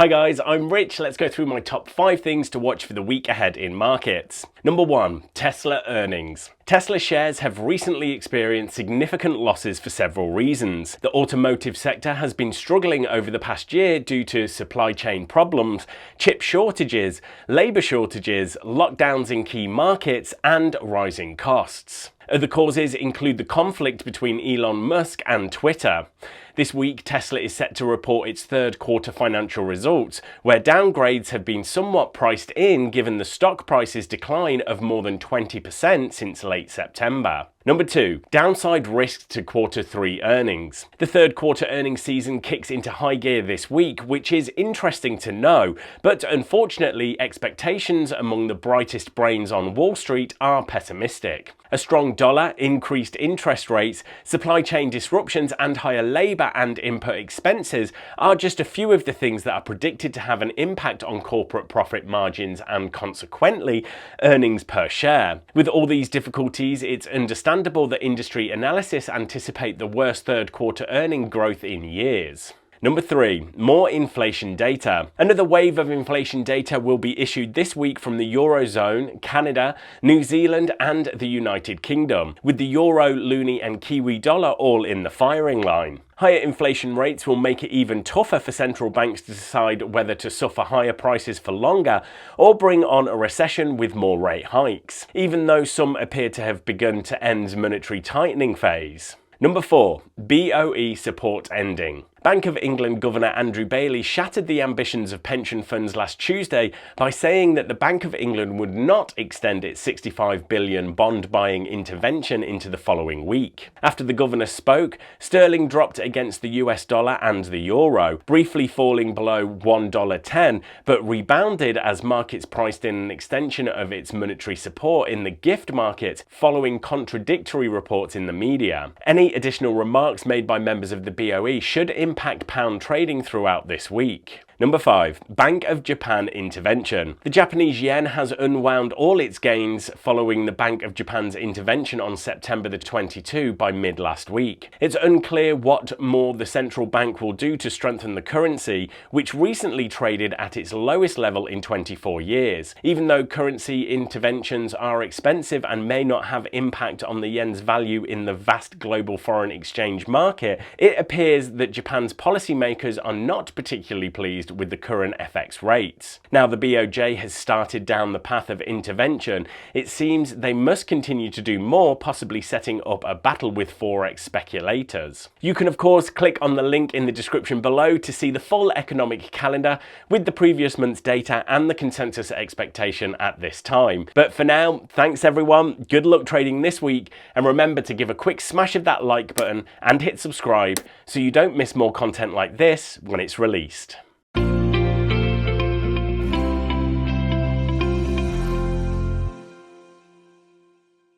Hi guys, I'm Rich. Let's go through my top five things to watch for the week ahead in markets. Number one, Tesla earnings. Tesla shares have recently experienced significant losses for several reasons. The automotive sector has been struggling over the past year due to supply chain problems, chip shortages, labour shortages, lockdowns in key markets, and rising costs. Other causes include the conflict between Elon Musk and Twitter. This week, Tesla is set to report its third quarter financial results, where downgrades have been somewhat priced in given the stock price's decline of more than 20% since late September. Number two, downside risk to quarter three earnings. The third quarter earnings season kicks into high gear this week, which is interesting to know, but unfortunately, expectations among the brightest brains on Wall Street are pessimistic. A strong dollar, increased interest rates, supply chain disruptions, and higher labour and input expenses are just a few of the things that are predicted to have an impact on corporate profit margins and consequently earnings per share. With all these difficulties, it's understandable understandable that industry analysis anticipate the worst third quarter earning growth in years. Number three, more inflation data. Another wave of inflation data will be issued this week from the Eurozone, Canada, New Zealand, and the United Kingdom, with the Euro, Loonie, and Kiwi dollar all in the firing line. Higher inflation rates will make it even tougher for central banks to decide whether to suffer higher prices for longer or bring on a recession with more rate hikes, even though some appear to have begun to end monetary tightening phase. Number 4. BOE support ending. Bank of England Governor Andrew Bailey shattered the ambitions of pension funds last Tuesday by saying that the Bank of England would not extend its 65 billion bond buying intervention into the following week. After the governor spoke, sterling dropped against the US dollar and the euro, briefly falling below $1.10, but rebounded as markets priced in an extension of its monetary support in the gift market following contradictory reports in the media. Any additional remarks made by members of the BOE should impact pound trading throughout this week. Number 5. Bank of Japan intervention. The Japanese yen has unwound all its gains following the Bank of Japan's intervention on September the 22 by mid last week. It's unclear what more the central bank will do to strengthen the currency, which recently traded at its lowest level in 24 years. Even though currency interventions are expensive and may not have impact on the yen's value in the vast global foreign exchange market, it appears that Japan's policymakers are not particularly pleased with the current FX rates. Now the BOJ has started down the path of intervention, it seems they must continue to do more, possibly setting up a battle with Forex speculators. You can of course click on the link in the description below to see the full economic calendar with the previous month's data and the consensus expectation at this time. But for now, thanks everyone, good luck trading this week, and remember to give a quick smash of that like button and hit subscribe so you don't miss more content like this when it's released.